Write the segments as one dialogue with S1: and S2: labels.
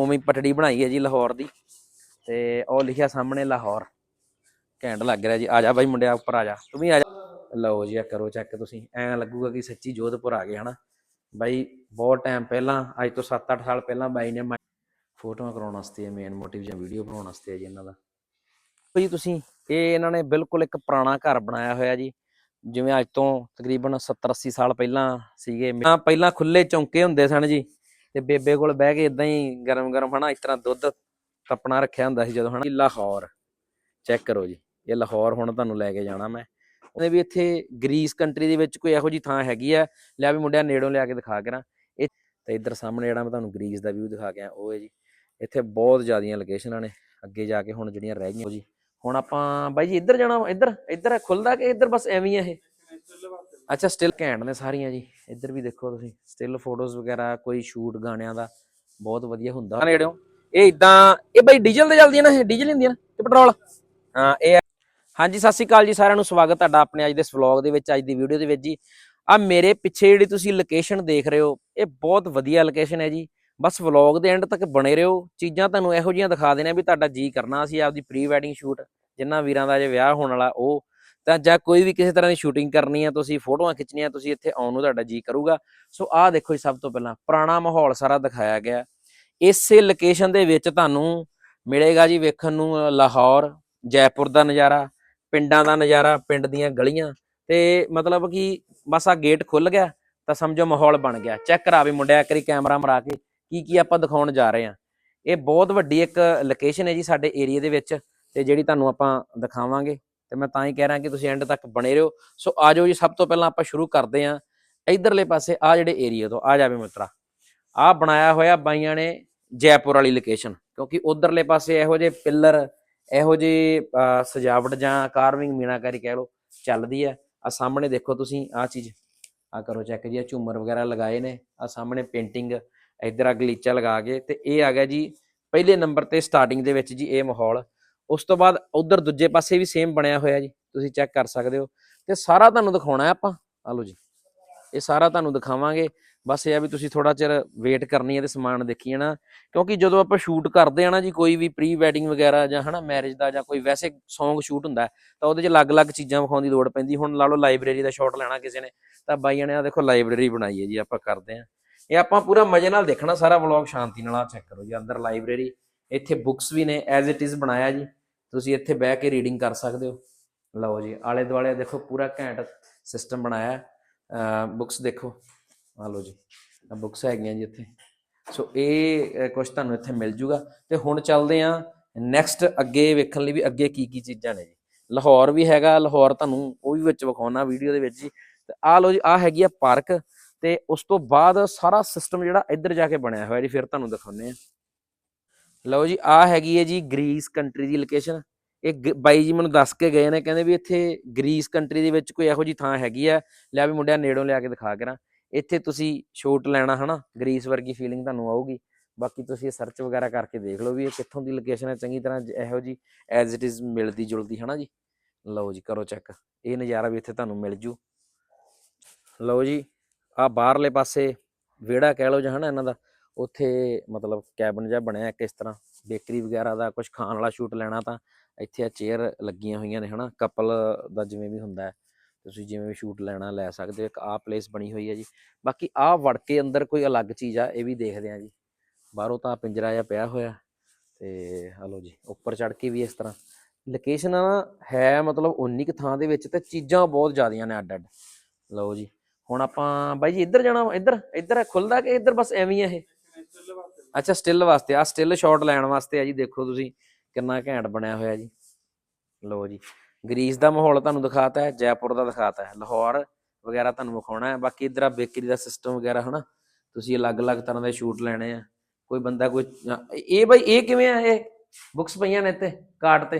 S1: ਉਵੇਂ ਪਟੜੀ ਬਣਾਈ ਹੈ ਜੀ ਲਾਹੌਰ ਦੀ ਤੇ ਉਹ ਲਿਖਿਆ ਸਾਹਮਣੇ ਲਾਹੌਰ। ਘੈਂਟ ਲੱਗ ਰਿਹਾ ਜੀ। ਆ ਜਾ ਬਾਈ ਮੁੰਡਿਆ ਉੱਪਰ ਆ ਜਾ। ਤੂੰ ਵੀ ਆ ਜਾ। ਲਓ ਜੀ, ਆ ਕਰੋ ਚੈੱਕ ਤੁਸੀਂ। ਐਂ ਲੱਗੂਗਾ ਕਿ ਸੱਚੀ ਜੋਧਪੁਰ ਆ ਗਏ, ਹਨਾ? ਬਾਈ, ਬਹੁਤ ਟਾਈਮ ਪਹਿਲਾਂ, ਅੱਜ ਤੋਂ 7-8 ਸਾਲ ਪਹਿਲਾਂ ਬਾਈ ਨੇ ਫੋਟੋਆਂ ਕਰਾਉਣ ਵਾਸਤੇ ਮੇਨ ਮੋਟਿਵ ਜਾਂ ਵੀਡੀਓ ਬਣਾਉਣ ਵਾਸਤੇ ਜੀ ਇਹਨਾਂ ਦਾ। ਜੀ ਤੁਸੀਂ, ਇਹ ਇਹਨਾਂ ਨੇ ਬਿਲਕੁਲ ਇੱਕ ਪੁਰਾਣਾ ਘਰ ਬਣਾਇਆ ਹੋਇਆ ਜੀ। ਜਿਵੇਂ ਅੱਜ ਤੋਂ ਤਕਰੀਬਨ 70-80 ਸਾਲ ਪਹਿਲਾਂ ਸੀਗੇ। ਪਹਿਲਾਂ ਖੁੱਲੇ ਚੌਂਕੇ ਹੁੰਦੇ ਸਨ ਜੀ। ਤੇ ਬੇਬੇ ਕੋਲ ਬਹਿ ਕੇ ਇਦਾਂ ਹੀ ਗਰਮ-ਗਰਮ ਹਨਾ ਇਸ ਤਰ੍ਹਾਂ ਦੁੱਧ ਤਪਣਾ ਰੱਖਿਆ ਹੁੰਦਾ ਸੀ ਜਦੋਂ ਹਨਾ। ਲਾਹੌਰ, ਚੈੱਕ ਕਰੋ ਜੀ, ਇਹ ਲਾਹੌਰ ਹੁਣ ਤੁਹਾਨੂੰ ਲੈ ਕੇ ਜਾਣਾ ਮੈਂ। ਉਹਨੇ ਵੀ ਇੱਥੇ ਗ੍ਰੀਸ ਕੰਟਰੀ ਦੇ ਵਿੱਚ ਕੋਈ ਇਹੋ ਜੀ ਥਾਂ ਹੈਗੀ ਆ। ਲਿਆ ਵੀ ਮੁੰਡਿਆਂ ਨੇੜੋਂ ਲਿਆ ਕੇ ਦਿਖਾ ਕੇ ਨਾ। ਇਹ ਤੇ ਇੱਧਰ ਸਾਹਮਣੇ ਜਿਹੜਾ ਮੈਂ ਤੁਹਾਨੂੰ ਗ੍ਰੀਸ ਦਾ ਵਿਊ ਦਿਖਾ ਕੇ ਆ ਉਹ ਹੈ ਜੀ। ਇੱਥੇ ਬਹੁਤ ਜ਼ਿਆਦੀਆਂ ਲੋਕੇਸ਼ਨਾਂ ਨੇ। ਅੱਗੇ ਜਾ ਕੇ ਹੁਣ ਜਿਹੜੀਆਂ ਰਹਿ ਗਈਆਂ ਜੀ। ਹੁਣ ਆਪਾਂ ਬਾਈ ਜੀ ਇੱਧਰ ਜਾਣਾ ਵਾ? ਇੱਧਰ ਇੱਧਰ ਖੁੱਲਦਾ ਕਿ ਇੱਧਰ ਬਸ ਐਵੇਂ ਹੀ ਆ ਇਹ? ਅੱਛਾ ਸਟਿਲ ਘੈਂਟ ਨੇ ਸਾਰੀਆਂ ਜੀ। ਇੱਧਰ ਵੀ ਦੇਖੋ ਤੁਸੀਂ ਸਟਿਲ ਫੋਟੋਜ਼ ਵਗੈਰਾ ਕੋਈ ਸ਼ੂਟ ਗਾਣਿਆਂ ਦਾ ਬਹੁਤ ਵਧੀਆ ਹੁੰਦਾ। ਨੇੜਿਓ। ਇਹ ਇਦਾਂ ਇਹ ਬਾਈ ਡੀਜ਼ਲ ਤੇ ਚੱਲਦੀਆਂ ਨਾ ਡੀਜ਼ਲ ਹੁੰਦੀਆਂ ਨਾ ਕਿ ਪੈਟਰੋਲ ਹਾਂ ਇਹ ਹਾਂਜੀ ਸਤਿ ਸ਼੍ਰੀ ਅਕਾਲ ਜੀ ਸਾਰਿਆਂ ਨੂੰ ਸਵਾਗਤ ਤੁਹਾਡਾ ਆਪਣੇ ਅੱਜ ਦੇ ਇਸ ਵਲੌਗ ਦੇ ਵਿੱਚ ਅੱਜ ਦੀ ਵੀਡੀਓ ਦੇ ਵਿੱਚ ਜੀ। ਆ ਮੇਰੇ ਪਿੱਛੇ ਜਿਹੜੀ ਤੁਸੀਂ ਲੋਕੇਸ਼ਨ ਦੇਖ ਰਹੇ ਹੋ ਇਹ ਬਹੁਤ ਵਧੀਆ ਲੋਕੇਸ਼ਨ ਹੈ ਜੀ। ਬਸ ਵਲੌਗ ਦੇ ਐਂਡ ਤੱਕ ਬਣੇ ਰਹੋ। ਚੀਜ਼ਾਂ ਤੁਹਾਨੂੰ ਇਹੋ ਜਿਹੀਆਂ ਦਿਖਾ ਦੇਣਾ ਵੀ ਤੁਹਾਡਾ ਜੀ ਕਰਨਾ ਅਸੀਂ ਆਪਦੀ ਪ੍ਰੀ ਵੈਡਿੰਗ ਸ਼ੂਟ ਜਿਨ੍ਹਾਂ ਵੀਰਾਂ ਦਾ ਜੇ ਵਿਆਹ ਹੋਣ ਵਾਲਾ ਉਹ ਤਾਂ ਜਾਂ ਕੋਈ ਵੀ ਕਿਸੇ ਤਰ੍ਹਾਂ ਦੀ ਸ਼ੂਟਿੰਗ ਕਰਨੀ ਆ, ਤੁਸੀਂ ਫੋਟੋਆਂ ਖਿੱਚਣੀਆਂ, ਤੁਸੀਂ ਇੱਥੇ ਆਉਣ ਨੂੰ ਤੁਹਾਡਾ ਜੀ ਕਰੂਗਾ। ਸੋ ਆਹ ਦੇਖੋ ਜੀ ਸਭ ਤੋਂ ਪਹਿਲਾਂ ਪੁਰਾਣਾ ਮਾਹੌਲ ਸਾਰਾ ਦਿਖਾਇਆ ਗਿਆ। ਇਸੇ ਲੋਕੇਸ਼ਨ ਦੇ ਵਿੱਚ ਤੁਹਾਨੂੰ ਮਿਲੇਗਾ ਜੀ ਵੇਖਣ ਨੂੰ ਲਾਹੌਰ, ਜੈਪੁਰ ਦਾ ਨਜ਼ਾਰਾ, ਪਿੰਡਾਂ ਦਾ ਨਜ਼ਾਰਾ, ਪਿੰਡ ਦੀਆਂ ਗਲੀਆਂ। ਤੇ ਮਤਲਬ ਕਿ ਬਸ ਆ ਗੇਟ ਖੁੱਲ ਗਿਆ, ਤਾਂ ਸਮਝੋ ਮਾਹੌਲ ਬਣ ਗਿਆ। ਚੈੱਕ ਕਰਾ ਵੀ ਮੁੰਡਿਆ ਕਰੀ ਕੈਮਰਾ ਮਰਾ ਕੇ ਕੀ ਕੀ ਆਪਾਂ ਦਿਖਾਉਣ ਜਾ ਰਹੇ ਹਾਂ। ਇਹ ਬਹੁਤ ਵੱਡੀ ਇੱਕ ਲੋਕੇਸ਼ਨ ਹੈ ਜੀ ਸਾਡੇ ਏਰੀਆ ਦੇ ਵਿੱਚ, ਤੇ ਜਿਹੜੀ ਤੁਹਾਨੂੰ ਆਪਾਂ ਦਿਖਾਵਾਂਗੇ। ਤੇ ਮੈਂ ਤਾਂ ਹੀ ਕਹਿ ਰਿਹਾ ਕਿ ਤੁਸੀਂ ਐਂਡ ਤੱਕ ਬਣੇ ਰਹੋ। ਸੋ ਆ ਜਾਓ ਜੀ, ਸਭ ਤੋਂ ਪਹਿਲਾਂ ਆਪਾਂ ਸ਼ੁਰੂ ਕਰਦੇ ਹਾਂ। ਇਧਰਲੇ ਪਾਸੇ, ਆ ਜਿਹੜੇ ਏਰੀਆ ਤੋਂ, ਆ ਜਾਵੇ ਮਿੱਤਰਾ। ਆ ਬਣਾਇਆ ਹੋਇਆ ਬਾਈਆਂ ਨੇ ਜੈਪੁਰ ਵਾਲੀ ਲੋਕੇਸ਼ਨ ਕਿਉਂਕਿ ਉਧਰਲੇ ਪਾਸੇ ਇਹੋ ਜਿਹੇ ਪਿੱਲਰ ਇਹੋ ਜਿਹੇ ਸਜਾਵਟ ਜਾਂ ਕਾਰਵਿੰਗ ਮੀਨਾਕਾਰੀ ਕਹਿ ਲਓ, ਚੱਲਦੀ ਹੈ। ਆ ਸਾਹਮਣੇ ਦੇਖੋ ਤੁਸੀਂ ਆ ਚੀਜ਼। ਆ ਕਰੋ ਚੈੱਕ ਜੀ ਆ ਝੂਮਰ ਵਗੈਰਾ ਲਗਾਏ ਨੇ। ਆ ਸਾਹਮਣੇ ਪੇਂਟਿੰਗ ਇਧਰ ਆ ਗਲੀਚਾ ਲਗਾ ਕੇ, ਤੇ ਇਹ ਆ ਗਿਆ ਜੀ, ਪਹਿਲੇ ਨੰਬਰ ਤੇ ਸਟਾਰਟਿੰਗ ਦੇ ਵਿੱਚ ਜੀ, ਇਹ ਮਾਹੌਲ। ਉਸ ਤੋਂ ਬਾਅਦ ਉਧਰ ਦੂਜੇ ਪਾਸੇ ਵੀ ਸੇਮ ਬਣਿਆ ਹੋਇਆ ਜੀ, ਤੁਸੀਂ ਚੈੱਕ ਕਰ ਸਕਦੇ ਹੋ। ਤੇ ਸਾਰਾ ਤੁਹਾਨੂੰ ਦਿਖਾਉਣਾ ਹੈ ਆਪਾਂ। ਆ ਲਓ ਜੀ। ਇਹ ਸਾਰਾ ਤੁਹਾਨੂੰ ਦਿਖਾਵਾਂਗੇ। ਬਸ ਇਹ ਆ ਵੀ ਤੁਸੀਂ ਥੋੜਾ ਚਿਰ ਵੇਟ ਕਰਨੀ ਹੈ ਤੇ ਸਮਾਨ ਦੇਖੀ ਜਾਣਾ ਕਿਉਂਕਿ ਜਦੋਂ ਆਪਾਂ ਸ਼ੂਟ ਕਰਦੇ ਆ ਨਾ ਜੀ, ਕੋਈ ਵੀ ਪ੍ਰੀ ਵੈਡਿੰਗ ਵਗੈਰਾ ਜਾਂ ਹਨਾ ਮੈਰਿਜ ਦਾ ਜਾਂ ਕੋਈ ਵੈਸੇ Song ਸ਼ੂਟ ਹੁੰਦਾ ਤਾਂ ਉਹਦੇ 'ਚ ਅਲੱਗ-ਅਲੱਗ ਚੀਜ਼ਾਂ ਵਿਖਾਉਣ ਦੀ ਲੋੜ ਪੈਂਦੀ। ਹੁਣ ਲਾ ਲਓ ਲਾਇਬ੍ਰੇਰੀ ਦਾ ਸ਼ਾਟ ਲੈਣਾ ਕਿਸੇ ਨੇ, ਤਾਂ ਬਾਈਆਂ ਨੇ ਆ ਦੇਖੋ ਲਾਇਬ੍ਰੇਰੀ ਬਣਾਈ ਹੈ ਜੀ, ਆਪਾਂ ਕਰਦੇ ਆ ਇਹ ਆਪਾਂ ਪੂਰਾ ਮਜ਼ੇ ਨਾਲ ਦੇਖਣਾ, ਸਾਰਾ ਵਲੌਗ ਸ਼ਾਂਤੀ ਨਾਲ ਆ ਚੈੱਕ ਕਰੋ ਜੀ, ਅੰਦਰ ਲਾਇਬ੍ਰੇਰੀ ਇੱਥੇ ਬੁੱਕਸ ਵੀ ਨੇ ਐਜ਼ ਇਟ ਇਜ਼ ਬਣਾਇਆ ਜੀ। ਤੁਸੀਂ ਇੱਥੇ ਬਹਿ ਕੇ ਰੀਡਿੰਗ ਕਰ ਸਕਦੇ ਹੋ। ਲਓ ਜੀ, ਆਲੇ ਦੁਆਲੇ ਦੇਖੋ, ਪੂਰਾ ਘੈਂਟ ਸਿਸਟਮ ਬਣਾਇਆ। ਬੁੱਕਸ ਦੇਖੋ ਆ ਲਓ ਜੀ ਆ ਬੁੱਕਸ ਹੈਗੀਆਂ ਜੀ ਇੱਥੇ। ਸੋ ਇਹ ਕੁਝ ਤੁਹਾਨੂੰ ਇੱਥੇ ਮਿਲ ਜੂਗਾ। ਤੇ ਹੁਣ ਚੱਲਦੇ ਆ ਨੈਕਸਟ ਅੱਗੇ ਵੇਖਣ ਲਈ ਵੀ ਅੱਗੇ ਕੀ ਕੀ ਚੀਜ਼ਾਂ ਨੇ ਜੀ। ਲਾਹੌਰ ਵੀ ਹੈਗਾ, ਲਾਹੌਰ ਤੁਹਾਨੂੰ ਉਹ ਵੀ ਵਿੱਚ ਵਿਖਾਉਣਾ ਵੀਡੀਓ ਦੇ ਵਿੱਚ ਜੀ। ਤੇ ਆ ਲਓ ਜੀ ਆ ਹੈਗੀ ਆ ਪਾਰਕ ਤੇ ਉਸ ਤੋਂ ਬਾਅਦ ਸਾਰਾ ਸਿਸਟਮ ਜਿਹੜਾ ਇੱਧਰ ਜਾ ਕੇ ਬਣਿਆ ਹੋਇਆ ਜੀ, ਫਿਰ ਤੁਹਾਨੂੰ ਦਿਖਾਉਂਦੇ ਆ ਲਓ ਜੀ ਆ ਹੈਗੀ ਹੈ ਜੀ ਗ੍ਰੀਸ ਕੰਟਰੀ ਦੀ ਲੋਕੇਸ਼ਨ ਇਹ ਗ- ਬਾਈ ਜੀ ਮੈਨੂੰ ਦੱਸ ਕੇ ਗਏ ਨੇ, ਕਹਿੰਦੇ ਵੀ ਇੱਥੇ ਗ੍ਰੀਸ ਕੰਟਰੀ ਦੇ ਵਿੱਚ ਕੋਈ ਇਹੋ ਜੀ ਥਾਂ ਹੈਗੀ ਆ ਲਿਆ ਵੀ ਮੁੰਡਿਆਂ, ਨੇੜੋਂ ਲਿਆ ਕੇ ਦਿਖਾ ਕੇ ਨਾ। ਇੱਥੇ ਤੁਸੀਂ ਸ਼ੂਟ ਲੈਣਾ ਹਨਾ, ਗ੍ਰੀਸ ਵਰਗੀ ਫੀਲਿੰਗ ਤੁਹਾਨੂੰ ਆਊਗੀ। ਬਾਕੀ ਤੁਸੀਂ ਇਹ ਸਰਚ ਵਗੈਰਾ ਕਰਕੇ ਦੇਖ ਲਓ ਵੀ ਇਹ ਕਿੱਥੋਂ ਦੀ ਲੋਕੇਸ਼ਨ ਹੈ, ਚੰਗੀ ਤਰ੍ਹਾਂ ਇਹੋ ਜੀ ਐਜ਼ ਇਟ ਇਜ਼ ਮਿਲਦੀ ਜੁਲਦੀ, ਹਨਾ ਜੀ। ਲਓ ਜੀ, ਕਰੋ ਚੈੱਕ ਇਹ ਨਜ਼ਾਰਾ ਵੀ ਇੱਥੇ ਤੁਹਾਨੂੰ ਮਿਲ ਜੂ। ਲਓ ਜੀ ਆ ਬਾਹਰਲੇ ਪਾਸੇ ਵਿਹੜਾ ਕਹਿ ਲਓ ਜਾਂ ਹਨਾ ਇਹਨਾਂ ਦਾ। ਉੱਥੇ ਮਤਲਬ ਕੈਬਨ ਜਿਹਾ ਬਣਿਆ ਇੱਕ ਇਸ ਤਰ੍ਹਾਂ, ਬੇਕਰੀ ਵਗੈਰਾ ਦਾ ਕੁਝ ਖਾਣ ਵਾਲਾ ਸ਼ੂਟ ਲੈਣਾ ਤਾਂ ਇੱਥੇ ਆ ਚੇਅਰ ਲੱਗੀਆਂ ਹੋਈਆਂ ਨੇ ਹਨਾ ਕਪਲ ਦਾ ਜਿਵੇਂ ਵੀ ਹੁੰਦਾ ਹੈ, ਤੁਸੀਂ ਜਿਵੇਂ ਵੀ ਸ਼ੂਟ ਲੈਣਾ ਲੈ ਸਕਦੇ ਹੋ, ਇੱਕ ਆ ਪਲੇਸ ਬਣੀ ਹੋਈ ਹੈ ਜੀ। ਬਾਕੀ ਆ ਵੜ ਕੇ ਅੰਦਰ ਕੋਈ ਅਲੱਗ ਚੀਜ਼ ਆ, ਇਹ ਵੀ ਦੇਖਦੇ ਆ ਜੀ। ਬਾਹਰੋਂ ਤਾਂ ਪਿੰਜਰਾ ਜਿਹਾ ਪਿਆ ਹੋਇਆ, ਤੇ ਹਲੋ ਜੀ, ਉੱਪਰ ਚੜ ਕੇ ਵੀ ਇਸ ਤਰ੍ਹਾਂ। ਲੋਕੇਸ਼ਨ ਹੈ ਮਤਲਬ ਉਨੀ ਕੁ ਥਾਂ ਦੇ ਵਿੱਚ ਤੇ ਚੀਜ਼ਾਂ ਬਹੁਤ ਜ਼ਿਆਦੀਆਂ ਨੇ ਅੱਡ ਅੱਡ ਲਓ ਜੀ, ਹੁਣ ਆਪਾਂ ਬਾਈ ਜੀ ਇੱਧਰ ਜਾਣਾ ਵਾ? ਇੱਧਰ ਇੱਧਰ ਖੁੱਲਦਾ ਕਿ ਇੱਧਰ ਬਸ ਐਵੇਂ ਹੀ ਆ ਇਹ? ਅੱਛਾ ਸਟਿਲ ਵਾਸਤੇ। ਆ ਸਟਿਲ ਸ਼ਾਟ ਲੈਣ ਵਾਸਤੇ ਆ ਜੀ। ਦੇਖੋ ਤੁਸੀਂ ਕਿੰਨਾ ਘੈਂਟ ਬਣਿਆ ਹੋਇਆ ਜੀ। ਲਓ ਜੀ। ਗ੍ਰੀਸ ਦਾ ਮਾਹੌਲ ਤੁਹਾਨੂੰ ਦਿਖਾਤਾ ਹੈ, ਜੈਪੁਰ ਦਾ ਦਿਖਾਤਾ ਹੈ। ਲਾਹੌਰ ਵਗੈਰਾ ਤੁਹਾਨੂੰ ਵਿਖਾਉਣਾ ਹੈ। ਬਾਕੀ ਇਧਰ ਆ ਬੇਕਰੀ ਦਾ ਸਿਸਟਮ ਵਗੈਰਾ, ਹਨਾ? ਤੁਸੀਂ ਅਲੱਗ-ਅਲੱਗ ਤਰ੍ਹਾਂ ਦੇ ਸ਼ੂਟ ਲੈਣੇ ਆ। ਕੋਈ ਬੰਦਾ ਕੋਈ ਇਹ ਬਾਈ, ਇਹ ਕਿਵੇਂ ਆ ਇਹ? ਬੁక్స్ ਪਈਆਂ ਨੇ ਇੱਥੇ ਕਾਰਟ ਤੇ?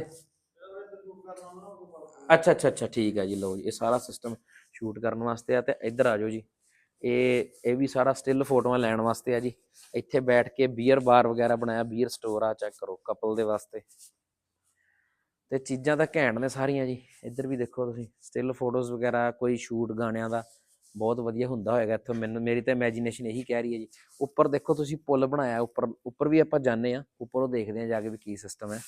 S1: ਅੱਛਾ ਅੱਛਾ ਅੱਛਾ। ਠੀਕ ਹੈ ਜੀ, ਲਓ ਜੀ। ਇਹ ਸਾਰਾ ਸਿਸਟਮ ਸ਼ੂਟ ਕਰਨ ਵਾਸਤੇ ਆ ਤੇ ਇੱਧਰ ਆ ਜਾਓ ਜੀ। ਇਹ ਇਹ ਵੀ ਸਾਰਾ ਸਟਿਲ ਫੋਟੋਆਂ ਲੈਣ ਵਾਸਤੇ ਆ ਜੀ। ਇੱਥੇ ਬੈਠ ਕੇ ਬੀਅਰ ਬਾਰ ਵਗੈਰਾ ਬਣਾਇਆ ਬੀਅਰ ਸਟੋਰ ਆ ਚੈੱਕ ਕਰੋ ਕਪਲ ਦੇ ਵਾਸਤੇ। ਤੇ ਚੀਜ਼ਾਂ ਤਾਂ ਘੈਂਟ ਨੇ ਸਾਰੀਆਂ ਜੀ। ਇੱਧਰ ਵੀ ਦੇਖੋ ਤੁਸੀਂ ਸਟਿਲ ਫੋਟੋਜ਼ ਵਗੈਰਾ, ਕੋਈ ਸ਼ੂਟ ਗਾਣਿਆਂ ਦਾ ਬਹੁਤ ਵਧੀਆ ਹੁੰਦਾ ਹੋਏਗਾ ਇੱਥੋਂ। ਮੈਨੂੰ, ਮੇਰੀ ਤਾਂ ਇਮੇਜਿਨੇਸ਼ਨ ਇਹੀ ਕਹਿ ਰਹੀ ਹੈ ਜੀ। ਉੱਪਰ ਦੇਖੋ ਤੁਸੀਂ ਪੁਲ ਬਣਾਇਆ, ਉੱਪਰ ਉੱਪਰ ਵੀ ਆਪਾਂ ਜਾਂਦੇ ਆ ਉੱਪਰੋਂ ਦੇਖਦੇ ਆ ਜਾ ਕੇ ਵੀ ਕੀ ਸਿਸਟਮ ਹੈ।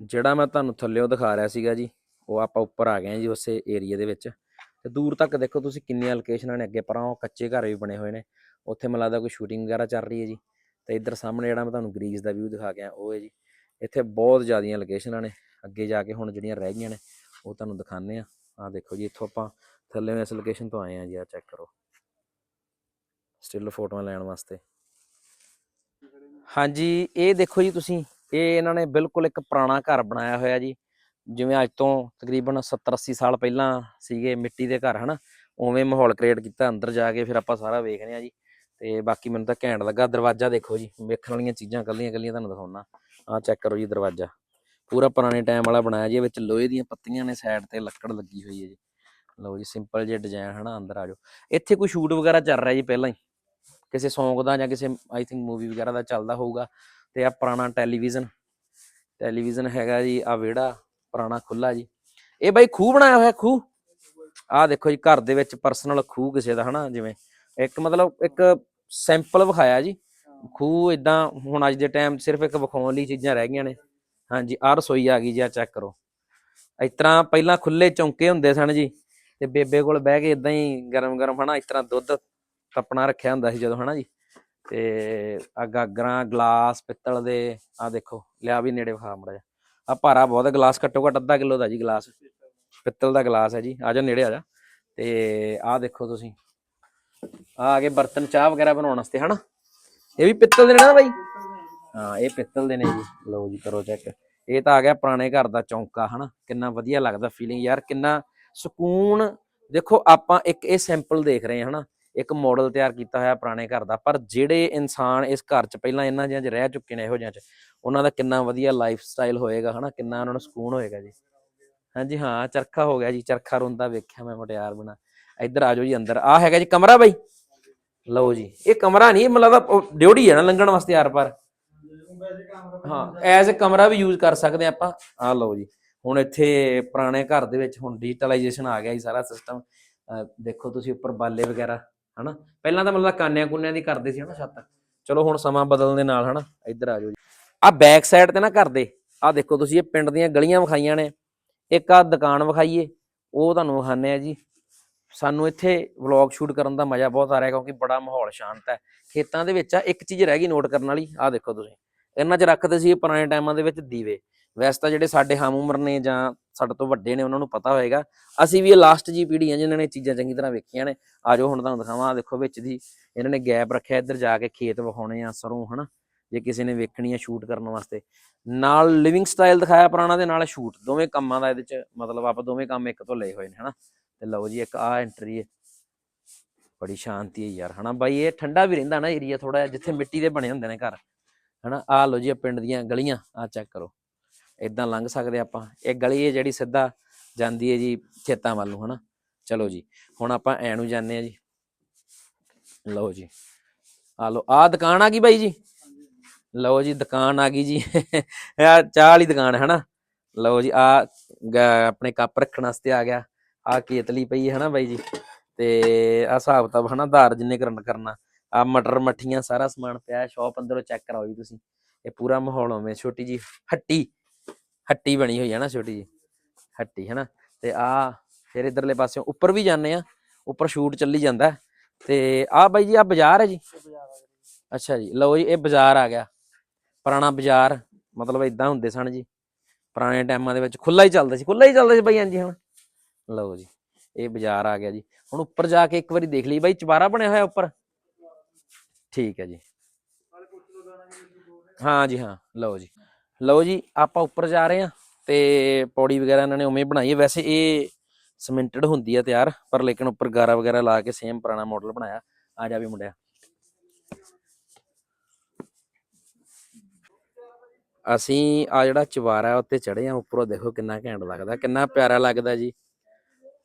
S1: ਜਿਹੜਾ ਮੈਂ ਤੁਹਾਨੂੰ ਥੱਲੇੋਂ ਦਿਖਾ ਰਿਹਾ ਸੀਗਾ ਜੀ, ਉਹ ਆਪਾਂ ਉੱਪਰ ਆ ਗਏ ਆ ਜੀ ਉਸੇ ਏਰੀਆ ਦੇ ਵਿੱਚ। ਤੇ ਦੂਰ ਤੱਕ ਦੇਖੋ ਤੁਸੀਂ ਕਿੰਨੀਆਂ ਲੋਕੇਸ਼ਨਾਂ ਨੇ ਅੱਗੇ, ਪਰਾਂ ਉਹ ਕੱਚੇ ਘਰ ਵੀ ਬਣੇ ਹੋਏ ਨੇ। ਉੱਥੇ ਮੈਨੂੰ ਲੱਗਦਾ ਕੋਈ ਸ਼ੂਟਿੰਗ ਵਗੈਰਾ ਚੱਲ ਰਹੀ ਹੈ ਜੀ। ਤੇ ਇੱਧਰ ਸਾਹਮਣੇ ਜਿਹੜਾ ਮੈਂ ਤੁਹਾਨੂੰ ਗ੍ਰੀਸ ਦਾ ਵਿਊ ਦਿਖਾ ਗਿਆ ਉਹ ਹੈ ਜੀ। ਇੱਥੇ ਬਹੁਤ ਜ਼ਿਆਦੀਆਂ ਲੋਕੇਸ਼ਨਾਂ ਨੇ। ਅੱਗੇ ਜਾ ਕੇ ਹੁਣ ਜਿਹੜੀਆਂ ਰਹਿ ਗਈਆਂ ਨੇ, ਉਹ ਤੁਹਾਨੂੰ ਦਿਖਾਣੇ ਆ ਆਹ ਦੇਖੋ ਜੀ, ਇੱਥੋਂ ਆਪਾਂ ਥੱਲੇ ਇਸ ਲੋਕੇਸ਼ਨ ਤੋਂ ਆਏ ਆ ਜੀ ਆ ਚੈੱਕ ਕਰੋ। ਸਟਿਲ ਫੋਟੋਆਂ ਲੈਣ ਵਾਸਤੇ। ਹਾਂਜੀ, ਇਹ ਦੇਖੋ ਜੀ ਤੁਸੀਂ, ਇਹ ਇਹਨਾਂ ਨੇ ਬਿਲਕੁਲ ਇੱਕ ਪੁਰਾਣਾ ਘਰ ਬਣਾਇਆ ਹੋਇਆ ਜੀ। ਜਿਵੇਂ ਅੱਜ ਤੋਂ ਤਕਰੀਬਨ 70 80 ਸਾਲ ਪਹਿਲਾਂ ਸੀਗੇ ਮਿੱਟੀ ਦੇ ਘਰ, ਹਨਾ? ਉਵੇਂ ਮਾਹੌਲ ਕ੍ਰੀਏਟ ਕੀਤਾ, ਅੰਦਰ ਜਾ ਕੇ ਫਿਰ ਆਪਾਂ ਸਾਰਾ ਵੇਖਦੇ ਆ ਜੀ। ਤੇ ਬਾਕੀ ਮੈਨੂੰ ਤਾਂ ਘੈਂਟ ਲੱਗਾ। ਦਰਵਾਜ਼ਾ ਦੇਖੋ ਜੀ, ਵੇਖਣ ਵਾਲੀਆਂ ਚੀਜ਼ਾਂ ਕੱਲੀਆਂ ਕੱਲੀਆਂ ਤੁਹਾਨੂੰ ਦਿਖਾਉਣਾ ਆਹ ਚੈੱਕ ਕਰੋ ਜੀ ਦਰਵਾਜ਼ਾ। ਪੂਰਾ ਪੁਰਾਣੇ ਟਾਈਮ ਵਾਲਾ ਬਣਾਇਆ ਜੀ, ਇਹ ਵਿੱਚ ਲੋਹੇ ਦੀਆਂ ਪੱਤੀਆਂ ਨੇ ਸਾਈਡ ਤੇ ਲੱਕੜ ਲੱਗੀ ਹੋਈ ਹੈ ਜੀ। ਲਓ ਜੀ ਸਿੰਪਲ ਜਿਹਾ ਡਿਜ਼ਾਈਨ ਹਨਾ? ਅੰਦਰ ਆ ਜਾਓ। ਇੱਥੇ ਕੋਈ ਸ਼ੂਟ ਵਗੈਰਾ ਚੱਲ ਰਿਹਾ ਜੀ ਪਹਿਲਾਂ ਹੀ? ਕਿਸੇ ਸੌਂਗ ਦਾ ਜਾਂ ਕਿਸੇ ਆਈ ਥਿੰਕ ਮੂਵੀ ਵਗੈਰਾ ਦਾ ਚੱਲਦਾ ਹੋਊਗਾ। ਤੇ ਆ ਪੁਰਾਣਾ ਟੈਲੀਵਿਜ਼ਨ ਟੈਲੀਵਿਜ਼ਨ ਹੈਗਾ ਜੀ ਆ ਵਿਹੜਾ। ਪੁਰਾਣਾ ਖੁੱਲਾ ਜੀ। ਇਹ ਬਾਈ ਖੂਹ ਬਣਾਇਆ ਹੋਇਆ ਖੂਹ। ਆਹ ਦੇਖੋ ਜੀ, ਘਰ ਦੇ ਵਿੱਚ ਪਰਸਨਲ ਖੂਹ ਕਿਸੇ ਦਾ, ਹਨਾ, ਜਿਵੇਂ। ਇੱਕ ਮਤਲਬ ਇੱਕ ਸੈਂਪਲ ਵਿਖਾਇਆ ਜੀ। ਖੂਹ ਇਦਾਂ ਹੁਣ ਅੱਜ ਦੇ ਟਾਈਮ ਸਿਰਫ ਇੱਕ ਵਿਖਾਉਣ ਲਈ ਚੀਜ਼ਾਂ ਰਹਿ ਗਈਆਂ ਨੇ। ਹਾਂਜੀ, ਆਹ ਰਸੋਈ ਆ ਗਈ ਜੀ ਆ ਚੈੱਕ ਕਰੋ। ਇਸ ਤਰ੍ਹਾਂ ਪਹਿਲਾਂ ਖੁੱਲੇ ਚੌਂਕੇ ਹੁੰਦੇ ਸਨ ਜੀ, ਤੇ ਬੇਬੇ ਕੋਲ ਬਹਿ ਕੇ ਇਦਾਂ ਹੀ ਗਰਮ ਗਰਮ ਹਨਾ, ਇਸ ਤਰ੍ਹਾਂ ਦੁੱਧ ਤਪਣਾ ਰੱਖਿਆ ਹੁੰਦਾ ਸੀ ਜਦੋਂ, ਹਨਾ ਜੀ। ਤੇ ਆ ਗਾਗਰਾਂ, ਗਲਾਸ, ਪਿੱਤਲ ਦੇ ਆ ਦੇਖੋ, ਲਿਆ ਵੀ ਨੇੜੇ ਵਿਖਾ ਮੜਾ ਆ ਭਾਰਾ ਬਹੁਤ ਗਲਾਸ ਘੱਟੋ ਘੱਟ ਅੱਧਾ ਕਿਲੋ ਦਾ ਜੀ ਗਲਾਸ। ਪਿੱਤਲ ਦਾ ਗਲਾਸ ਹੈ ਜੀ। ਆ ਜਾ ਨੇੜੇ ਆ ਜਾ। ਤੇ ਆ ਦੇਖੋ ਤੁਸੀਂ। ਆ ਆ ਗਏ ਬਰਤਨ, ਚਾਹ ਵਗੈਰਾ ਬਣਾਉਣ ਵਾਸਤੇ, ਹਨਾ? ਇਹ ਵੀ ਪਿੱਤਲ ਦੇ ਨੇ ਨਾ ਬਾਈ? ਹਾਂ, ਇਹ ਪਿੱਤਲ ਦੇ ਨੇ ਜੀ। ਲਓ ਜੀ, ਕਰੋ ਚੈੱਕ ਇਹ ਤਾਂ ਆ ਗਿਆ ਪੁਰਾਣੇ ਘਰ ਦਾ ਚੌਂਕਾ, ਹਨਾ? ਕਿੰਨਾ ਵਧੀਆ ਲੱਗਦਾ ਫੀਲਿੰਗ ਯਾਰ, ਕਿੰਨਾ ਸਕੂਨ। ਦੇਖੋ, ਆਪਾਂ ਇੱਕ ਇਹ ਸੈਂਪਲ ਦੇਖ ਰਹੇ ਹਾਂ, ਹਨਾ? ਇੱਕ ਮਾਡਲ ਤਿਆਰ ਕੀਤਾ ਹੋਇਆ ਪੁਰਾਣੇ ਘਰ ਦਾ, ਪਰ ਜਿਹੜੇ ਇਨਸਾਨ ਇਸ ਘਰ 'ਚ ਪਹਿਲਾਂ ਇਹਨਾਂ ਜਿਹਾਂ 'ਚ ਰਹਿ ਚੁੱਕੇ ਨੇ ਇਹੋ ਜਿਹਾਂ 'ਚ, ਉਹਨਾਂ ਦਾ ਕਿੰਨਾ ਵਧੀਆ ਲਾਈਫ ਸਟਾਈਲ ਹੋਏਗਾ, ਹਨਾ? ਕਿੰਨਾ ਉਹਨਾਂ ਨੂੰ ਸਕੂਨ ਹੋਏਗਾ ਜੀ। ਹਾਂਜੀ ਹਾਂ, ਚਰਖਾ ਹੋ ਗਿਆ ਜੀ, ਚਰਖਾ ਰੋਂਦਾ ਵੇਖਿਆ ਮੈਂ ਮੁਟਿਆਰ ਬਣਾ ਇੱਧਰ ਆ ਜਾਓ ਜੀ ਅੰਦਰ। ਆ ਹੈਗਾ ਜੀ ਕਮਰਾ ਬਾਈ। ਲਓ ਜੀ, ਇਹ ਕਮਰਾ ਨਹੀਂ, ਮਤਲਬ ਡਿਊਟੀ ਹੈ ਨਾ ਲੰਘਣ ਵਾਸਤੇ ਆਰ ਪਾਰ। ਹਾਂ ਐਜ਼ ਅ ਕਮਰਾ ਵੀ ਯੂਜ਼ ਕਰ ਸਕਦੇ ਆਪਾਂ। ਆ ਲਓ ਜੀ, ਹੁਣ ਇੱਥੇ ਪੁਰਾਣੇ ਘਰ ਦੇ ਵਿੱਚ ਹੁਣ ਡਿਜੀਟਲਾਈਜੇਸ਼ਨ ਆ ਗਿਆ ਜੀ ਸਾਰਾ ਸਿਸਟਮ ਦੇਖੋ ਤੁਸੀਂ ਉੱਪਰ ਬਾਲੇ ਵਗੈਰਾ। ਹਨਾ? ਪਹਿਲਾਂ ਤਾਂ ਮਤਲਬ ਕਾਨਿਆਂ ਕੁੰਨਿਆਂ ਦੀ ਕਰਦੇ ਸੀ ਹਨਾ ਛੱਤ। ਚਲੋ ਹੁਣ ਸਮਾਂ ਬਦਲਣ ਦੇ ਨਾਲ ਹਨਾ, ਇੱਧਰ ਆ ਜਾਓ ਜੀ। ਆ ਬੈਕ ਸਾਈਡ ਤੇ ਨਾ ਕਰਦੇ ਦੇ ਆ ਦੇਖੋ ਤੁਸੀਂ ਇਹ ਪਿੰਡ ਦੀਆਂ ਗਲੀਆਂ ਵਿਖਾਈਆਂ ਨੇ। ਇੱਕ ਆ ਦੁਕਾਨ ਵਿਖਾਈਏ, ਉਹ ਤੁਹਾਨੂੰ ਵਿਖਾਣੇ ਆ ਜੀ। ਸਾਨੂੰ ਇੱਥੇ ਵਲੌਗ ਸ਼ੂਟ ਕਰਨ ਦਾ ਮਜ਼ਾ ਬਹੁਤ ਆ ਰਿਹਾ ਕਿਉਂਕਿ ਬੜਾ ਮਾਹੌਲ ਸ਼ਾਂਤ ਹੈ। ਖੇਤਾਂ ਦੇ ਵਿੱਚ ਆ ਇੱਕ ਚੀਜ਼ ਰਹਿ ਗਈ ਨੋਟ ਕਰਨ ਵਾਲੀ ਆ ਦੇਖੋ ਤੁਸੀਂ। ਇਹਨਾਂ 'ਚ ਰੱਖਦੇ ਸੀ ਪੁਰਾਣੇ ਟਾਈਮਾਂ ਦੇ ਵਿੱਚ ਦੀਵੇ। ਵੈਸੇ ਤਾਂ ਜਿਹੜੇ ਸਾਡੇ ਹਮ ਉਮਰ ਨੇ ਜਾਂ ਸਾਡੇ ਤੋਂ ਵੱਡੇ ਨੇ, ਉਹਨਾਂ ਨੂੰ ਪਤਾ ਹੋਏਗਾ। ਅਸੀਂ ਵੀ ਇਹ ਲਾਸਟ ਜੀ ਪੀੜ੍ਹੀ ਆ ਜਿਨ੍ਹਾਂ ਨੇ ਚੀਜ਼ਾਂ ਚੰਗੀ ਤਰ੍ਹਾਂ ਵੇਖੀਆਂ ਨੇ। ਆਜੋ ਹੁਣ ਤੁਹਾਨੂੰ ਦਿਖਾਵਾਂ, ਆਹ ਦੇਖੋ ਵਿੱਚ ਦੀ, ਇਹਨਾਂ ਨੇ ਗੈਪ ਰੱਖਿਆ, ਇੱਧਰ ਜਾ ਕੇ ਖੇਤ ਵਿਖਾਉਣੇ ਆ ਸਰੋਂ, ਹਨਾ। ਜੇ ਕਿਸੇ ਨੇ ਵੇਖਣੀ ਆ ਸ਼ੂਟ ਕਰਨ ਵਾਸਤੇ। ਨਾਲ ਲਿਵਿੰਗ ਸਟਾਈਲ ਦਿਖਾਇਆ ਪੁਰਾਣਾ ਦੇ ਨਾਲ ਸ਼ੂਟ ਦੋਵੇਂ ਕੰਮਾਂ ਦਾ ਇਹਦੇ ਚ ਮਤਲਬ ਆਪਾਂ ਦੋਵੇਂ ਕੰਮ ਇੱਕ ਤੋਂ ਲਏ ਹੋਏ ਨੇ, ਹਨਾ। ਤੇ ਲਓ ਜੀ, ਇੱਕ ਆ ਐਂਟਰੀ ਹੈ ਬੜੀ ਸ਼ਾਂਤੀ ਹੈ ਯਾਰ, ਹਨਾ। ਬਾਈ, ਇਹ ਠੰਡਾ ਵੀ ਰਹਿੰਦਾ ਨਾ ਏਰੀਆ ਥੋੜਾ ਜਿਹਾ, ਜਿੱਥੇ ਮਿੱਟੀ ਦੇ ਬਣੇ ਹੁੰਦੇ ਨੇ ਘਰ, ਹਨਾ। ਆ ਲਓ ਜੀ ਪਿੰਡ ਦੀਆਂ ਗਲੀਆਂ ਆ ਚੈੱਕ ਕਰੋ। ਇਦਾਂ ਲੰਘ ਸਕਦੇ ਆਪਾਂ। ਇਹ ਗਲੀ ਹੈ ਜਿਹੜੀ ਸਿੱਧਾ ਜਾਂਦੀ ਹੈ ਜੀ ਖੇਤਾਂ ਵੱਲ ਨੂੰ, ਹਨਾ? ਚਲੋ ਜੀ, ਹੁਣ ਆਪਾਂ ਐ ਨੂੰ ਜਾਂਦੇ ਆ ਜੀ। ਲਓ ਜੀ। ਆ ਲਓ ਆ ਦੁਕਾਨ ਆ ਗਈ ਬਾਈ ਜੀ? ਲਓ ਜੀ, ਦੁਕਾਨ ਆ ਗਈ ਜੀ। ਆ ਚਾਹ ਵਾਲੀ ਦੁਕਾਨ ਹੈ ਹਨਾ? ਲਓ ਜੀ ਆ ਆਪਣੇ ਕੱਪ ਰੱਖਣ ਵਾਸਤੇ ਆ ਗਿਆ। ਆ ਕੇਤਲੀ ਪਈ ਹੈ, ਹਨਾ ਬਾਈ ਜੀ? ਤੇ ਆ ਹਿਸਾਬ ਕਿਤਾਬ, ਹਨਾ ਧਾਰ ਜਿੰਨੇ ਕਰਨ, ਕਰਨਾ। ਆ ਮਟਰ ਮੱਠੀਆਂ, ਸਾਰਾ ਸਮਾਨ ਪਿਆ ਸ਼ਾਪ ਅੰਦਰੋਂ ਚੈੱਕ ਕਰਾਓ ਜੀ ਤੁਸੀਂ। ਇਹ ਪੂਰਾ ਮਾਹੌਲ ਹੋਵੇ ਛੋਟੀ ਜੀ ਹੱਟੀ। ਹੱਟੀ ਬਣੀ ਹੋਈ ਹੈ ਨਾ ਛੋਟੀ ਜੀ ਹੱਟੀ ਹੈ ਨਾ ਤੇ ਆ ਫਿਰ ਇਧਰਲੇ ਪਾਸਿਓਂ ਉੱਪਰ ਵੀ ਜਾਂਦੇ ਆ, ਉੱਪਰ ਸ਼ੂਟ ਚੱਲੀ ਜਾਂਦਾ। ਤੇ ਆ ਬਾਈ ਜੀ, ਆ ਬਾਜ਼ਾਰ ਹੈ ਜੀ? ਅੱਛਾ ਜੀ, ਲਓ ਜੀ, ਇਹ ਬਾਜ਼ਾਰ ਆ ਗਿਆ। ਪੁਰਾਣਾ ਬਾਜ਼ਾਰ, ਮਤਲਬ ਇਦਾਂ ਹੁੰਦੇ ਸਨ ਜੀ। ਪੁਰਾਣੇ ਟਾਈਮਾਂ ਦੇ ਵਿੱਚ ਖੁੱਲਾ ਹੀ ਚੱਲਦਾ ਸੀ ਖੁੱਲਾ ਹੀ ਚੱਲਦਾ ਸੀ ਬਾਈ, ਹਾਂਜੀ, ਹੁਣ। ਲਓ ਜੀ, ਇਹ ਬਾਜ਼ਾਰ ਆ ਗਿਆ ਜੀ। ਹੁਣ ਉੱਪਰ ਜਾ ਕੇ ਇੱਕ ਵਾਰੀ ਦੇਖ ਲਈ ਬਾਈ, ਚਬਾਰਾ ਬਣਿਆ ਹੋਇਆ ਉੱਪਰ? ਠੀਕ ਹੈ ਜੀ। ਹਾਂ ਜੀ, ਹਾਂ, ਲਓ ਜੀ। ਲਓ ਜੀ, ਆਪਾਂ ਉੱਪਰ ਜਾ ਰਹੇ ਹਾਂ ਤੇ ਪੌੜੀ ਵਗੈਰਾ ਇਹਨਾਂ ਨੇ ਉਵੇਂ ਬਣਾਈ ਹੈ। ਵੈਸੇ ਇਹ ਸਿਮੈਂਟਡ ਹੁੰਦੀ ਹੈ ਤਿਆਰ, ਪਰ ਲੇਕਿਨ ਉੱਪਰ ਗਾਰਾ ਵਗੈਰਾ ਲਾ ਕੇ ਸੇਮ ਪੁਰਾਣਾ ਮਾਡਲ ਬਣਾਇਆ। ਆ ਜਾ ਵੀ ਮੁੰਡਿਆ। ਅਸੀਂ ਆ ਜਿਹੜਾ ਚਵਾਰਾ ਉੱਤੇ ਚੜੇ ਆ ਉੱਪਰੋਂ ਦੇਖੋ ਕਿੰਨਾ ਘੈਂਟ ਲੱਗਦਾ, ਕਿੰਨਾ ਪਿਆਰਾ ਲੱਗਦਾ ਜੀ।